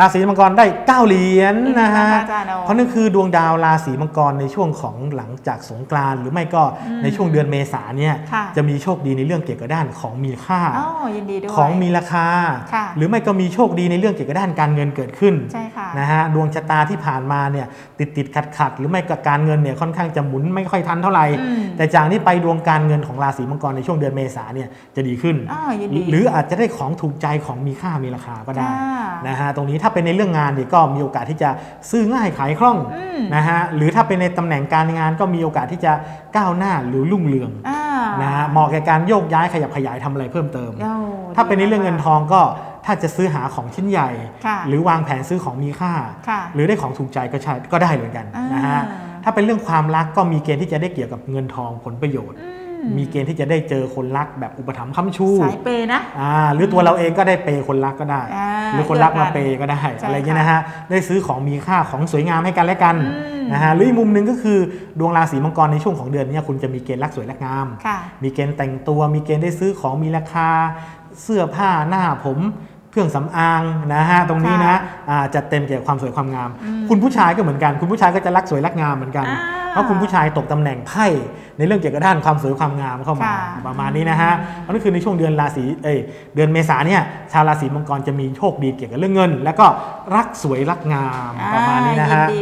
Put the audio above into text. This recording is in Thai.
ราศีมังกรได้เก้าเหรียญนะฮะอืมอาจารย์เอาเพราะนั่นคือดวงดาวราศีมังกรในช่วงของหลังจากสงกรานต์หรือไม่ก็อืมในช่วงเดือนเมษาเนี่ยค่ะจะมีโชคดีในเรื่องเกี่ยวกับด้านของมีค่าอ๋อยินดีด้วยของมีราคาค่ะหรือไม่ก็มีโชคดีในเรื่องเกี่ยวกับด้านการเงินเกิดขึ้นใช่ค่ะนะฮะดวงชะตาที่ผ่านมาเนี่ยติดติดขัดขัดๆหรือไม่ก็การเงินเนี่ยค่อนข้างจะหมุนไม่ค่อยทันเท่าไหร่อืมแต่จากนี้ไปดวงการเงินของราศีมังกรในช่วงเดือนเมษาเนี่ยจะดีขึ้นอ๋อยินดีหรืออาจจะได้ของถูกใจของมีค่ามีราคาก็ได้ค่ะนะฮะตรงนี้ถ้าเป็นในเรื่องงานเนี่ยก็มีโอกาสที่จะซื้อง่ายขายคล่องอืมนะฮะหรือถ้าเป็นในตำแหน่งการงานก็มีโอกาสที่จะก้าวหน้าหรือรุ่งเรืองอ่านะฮะเหมาะแก่การโยกย้ายขยับขยายทำอะไรเพิ่มเติมโอ้ถ้าเป็นในเรื่องเงินทองก็ถ้าจะซื้อหาของชิ้นใหญ่ค่ะหรือวางแผนซื้อของมีค่าค่ะหรือได้ของถูกใจก็ใช่ก็ได้เหมือนกันอ่านนะฮะถ้าเป็นเรื่องความรักก็มีเกณฑ์ที่จะได้เกี่ยวกับเงินทองผลประโยชน์อื มีเกณฑ์ที่จะได้เจอคนรักแบบอุปถัมภ์ค้ำชูสายเปย์นะอ่าหรือตัวเราเองก็ได้เปย์คนรักก็ได้อ่าหรือคนรักมาเปย์ก็ได้ใช่อะไรเงี้ยนะฮะได้ซื้อของมีค่าของสวยงามให้กันและกันอืมนะฮะหรืออีกมุมหนึ่งก็คือดวงราศีมังกรในช่วงของเดือนเนี้คุณจะมีเกณฑ์รักสวยรักงามค่ะมีเกณฑ์แต่งตัว มีเกณฑ์ได้ซื้อของมีราคาเสื้อผ้าหน้าผม เครื่องสำอางนะฮะตรงนี้นะค่ะอ่าจัดเต็มเกี่ยวกับความสวยความงามอืมคุณผู้ชายก็เหมือนกัน คุณผู้ชายก็จะรักสวยรักงามเหมือนกันอ่าเพราะคุณผู้ชายตกตำแหน่งไพ่ในเรื่องเกี่ยวกับด้านความสวยความงามเข้ามาค่ะประมาณนี้นะฮะเพราะนั่นคือในช่วงเดือนราศีเอยเดือนเมษาเนี่ยชาวราศีมังกรจะมีโชคดีเกี่ยวกับเรื่องเงิน แล้วก็รักสวยรักงามประมาณนี้นะฮะอ่ายิดี